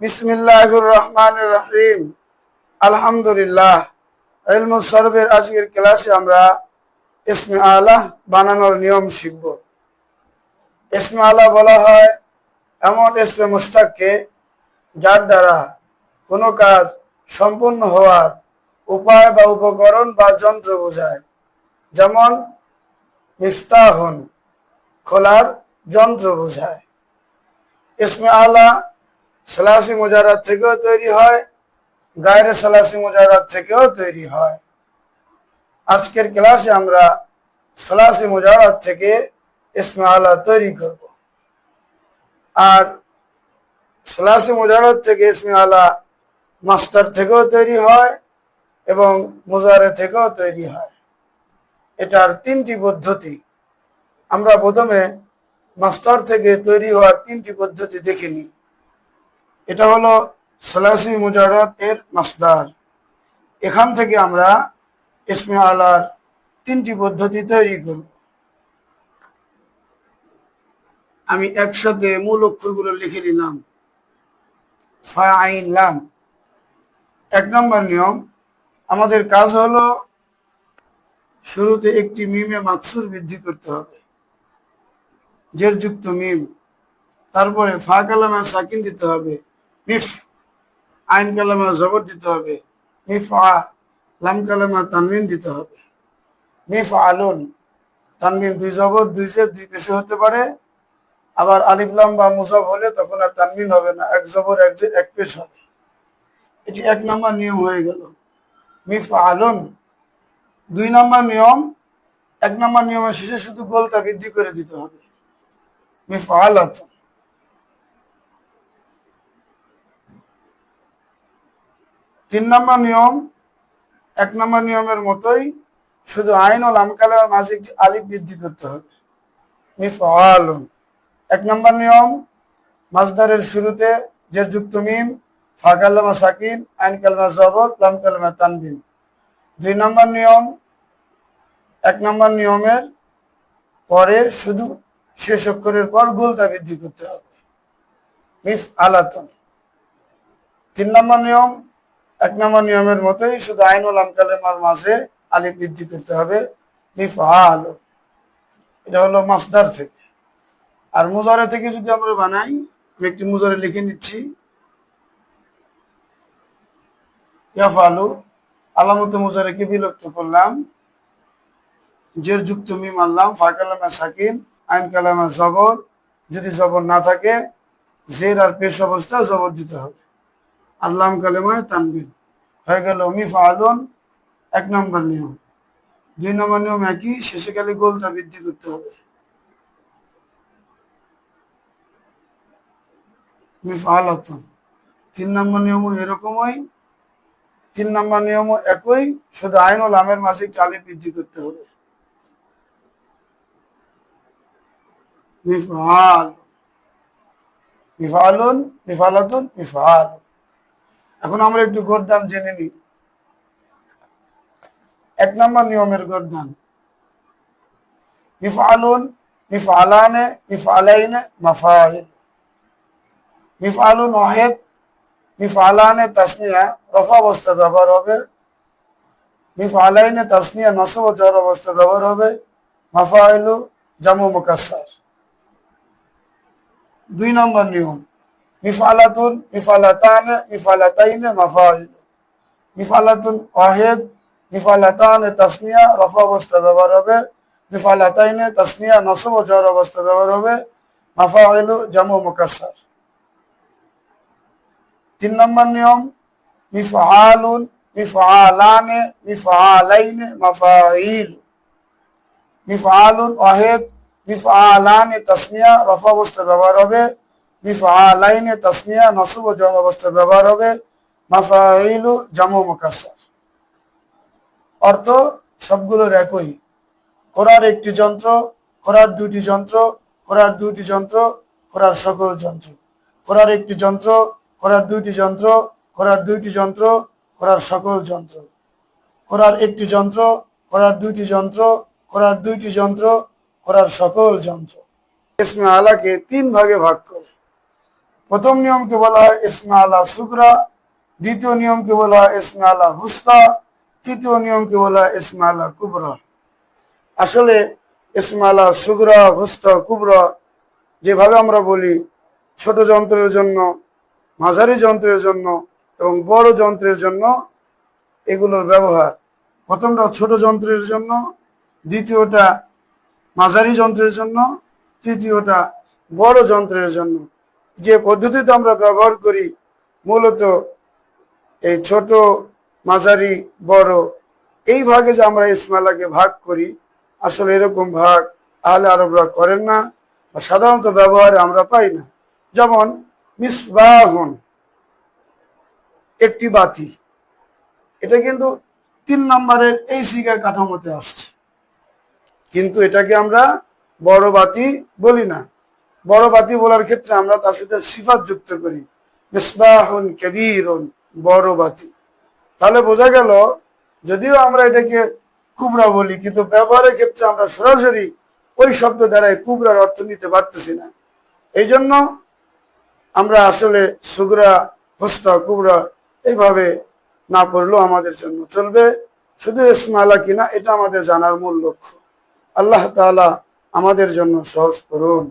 বিসমিল্লাহির রহমানির রহিম আলহামদুলিল্লাহ। ইলমুস সরবের আজকের ক্লাসে আমরা ইসমে আলাহ বানানোর নিয়ম শিখব। ইসমে আলাহ বলা হয় এমন ইসমে মুস্তাককে যার দ্বারা কোনো কাজ সম্পূর্ণ হওয়ার উপায় বা উপকরণ বা যন্ত্র বোঝায়। যেমন মিফতাহন, খোলার যন্ত্র বোঝায়। ইসমে আলা সালাসি মুজারাত থেকেও তৈরি হয়, গায়ের সালাসি মুজারাত থেকেও তৈরি হয়। আজকের ক্লাসে আমরা সালাসি মুজারাত থেকে ইসমে তৈরি করব। আর সালাসি মুজারাত থেকে ইসমে মাস্টার থেকেও তৈরি হয় এবং মুজারে থেকেও তৈরি হয়। এটার তিনটি পদ্ধতি। আমরা প্রথমে মাস্টার থেকে তৈরি হওয়ার তিনটি পদ্ধতি দেখে নিই। এটা হলো সলাসি মুজারত এর মাসদার। এখান থেকে আমরা ইসমে আলার তিনটি পদ্ধতি তৈরি করব। আমি একসাথে মূল অক্ষরগুলো লিখে নিলাম। ফা আইন লাম। এক নম্বর নিয়ম, আমাদের কাজ হলো শুরুতে একটি মিমে মাকসুর বৃদ্ধি করতে হবে। জের যুক্ত মিম। তারপরে ফা কালামে সাকিন দিতে হবে। মিফ আইন কালামে জবর দিতে হবে। মিফ আ লাম কালামে তানবিন দিতে হবে। মিফ আলুন তানবিন দুই জবর দুই জের দুই পেশে হতে পারে। আবার আলিফলাম বা মুসব হলে তখন আর তানবিন হবে না। এক জবর, এক জের, এক পেশ হবে। এটি এক নম্বর নিয়ম হয়ে গেল। মিফ আলুন দুই নম্বর নিয়ম, এক নম্বর নিয়মের শেষে শুধু গোলটা বৃদ্ধি করে দিতে হবে। মিফ আলাতুন তিন নম্বর নিয়ম, এক নম্বর নিয়মের মতোই শুধু আইন ও লামকালের মাঝে একটি বৃদ্ধি করতে হবে। মিফআলুন। এক নম্বর নিয়ম মাজদারের শুরুতে যে যুক্ত মিম, ফা কালামা সাকিন, আইন কালমা জবর, লাম কালমা তানবিন। দুই নম্বর নিয়ম, এক নম্বর নিয়মের পরে শুধু শেষ অক্ষরের পর গোলতা বৃদ্ধি করতে হবে। মিফ আলাতন তিন নম্বর নিয়ম এক নম্বর নিয়মের মতোই শুধু আইনুল আমকালেমার মাঝে আলিফ বৃদ্ধি করতে হবে। এটা হলো মাসদার থেকে। আর মুজারে থেকে যদি আমরা বানাই, আমি একটি মুজারে লিখে নিচ্ছি। ইয়াফালু, আলামত মুজারেকে বিলুপ্ত করলাম। জের যুক্ত মিম আনলাম, ফা কালামা সাকিন, আইন কালামা জবর। যদি জবর না থাকে, জের আর পেশ অবস্থা জবর দিতে হবে। আল্লাম কালেমায় তানবিন হয়ে গেল মিফ আলন, এক নম্বর নিয়ম। দুই নম্বর নিয়ম একই, শেষে গেলে গোলটা বৃদ্ধি করতে হবে। তিন নম্বর নিয়মও এরকমই, তিন নম্বর নিয়মও একই, শুধু আইন ও লামের একটি আলিফ বৃদ্ধি করতে হবে। মিফআল মিফআলুন মিফআলাতুন মিফআল এখন আমরা একটু গরদান জেনে নিই। এক নম্বর নিয়মের গরদান। মিফআলুন মিফআলানে মিফআলাইনে মাফাইল মিফআলুন ওয়াহিদ মিফআলানে তাসনিয়া রফা অবস্থা ব্যবহার হবে। মিফআলাইনে তাসনিয়া নসব জর অবস্থা ব্যবহার হবে। মাফাইলু জামু মুকাসসার। দুই নম্বর নিয়ম। মিফালাতুন মিফালাতান মিফালাতাইন মাফাইল মিফালাতুন ওয়াহিদ মিফালাতান তাসনিয়া রফা অবস্থা ব্যবহার হবে মিফালাতাইন তাসনিয়া নসব ও জর অবস্থা ব্যবহার হবে মাফাইলু জামু মুকাসসার তিন নম্বর নিয়ম মিফআলুন মিফআলানে মিফআলাইন মাফাইল মিফআলুন ওয়াহিদ মিফআলানে তাসনিয়া রফা অবস্থা ব্যবহার হবে মিফআলাইনে তাসনিয়া নসব ও ব্যবহার হবে। মাফাইলু জামু মুকাসসার। অর্থ সবগুলোর একই। করার একটি যন্ত্র করার দুটি যন্ত্র করার দুটি যন্ত্র করার সকল যন্ত্র। করার একটি যন্ত্র করার দুইটি যন্ত্র করার দুইটি যন্ত্র করার সকল যন্ত্র। করার একটি যন্ত্র করার দুইটি যন্ত্র করার দুইটি যন্ত্র করার সকল যন্ত্র। ইসমে আলাকে তিন ভাগে ভাগ করে। প্রথম নিয়মকে বলা হয় ইসমা আলা সুগরা দ্বিতীয় নিয়মকে বলা হয় ইসমা আলা হুস্তা তৃতীয় নিয়মকে বলা হয় ইসমা আলা কুবরা। আসলে ইসমা আলা সুগরা হুস্তা কুবরা যেভাবে আমরা বলি, ছোট যন্ত্রের জন্য, মাঝারি যন্ত্রের জন্য এবং বড় যন্ত্রের জন্য এগুলোর ব্যবহার। প্রথমটা ছোট যন্ত্রের জন্য, দ্বিতীয়টা মাঝারি যন্ত্রের জন্য, তৃতীয়টা বড় যন্ত্রের জন্য। যে পদ্ধতিতে আমরা ব্যবহার করি মূলত এই ছোট মাঝারি, বড়, এই ভাগে যে আমরা ইসমালাকে ভাগ করি, আসলে এরকম ভাগ আহলে আরবরা করেন না বা সাধারণত ব্যবহারে আমরা পাই না। যেমন, মিসবাহন, একটি বাতি। এটা কিন্তু তিন নম্বরের এই শিকার কাঠামোতে আসছে। কিন্তু এটাকে আমরা বড় বাতি বলি না। বড় বাতি বলার ক্ষেত্রে আমরা তার সাথে সিফাত যুক্ত করি। মিসবাহুন কবিরুন, বড় বাতি। তাহলে বোঝা গেল, যদিও আমরা এটাকে কুবরা বলি, কিন্তু ব্যবহারের ক্ষেত্রে আমরা সরাসরি ওই শব্দ দ্বারাই কুবরার অর্থ নিতে পারতেছি না। এই জন্য আমরা আসলে সুগরা হোস্তা কুবরা এইভাবে না পড়লেও আমাদের জন্য চলবে। শুধু ইসমালা কিনা, এটা আমাদের জানার মূল লক্ষ্য। আল্লাহ তাআলা আমাদের জন্য সহজ করুন।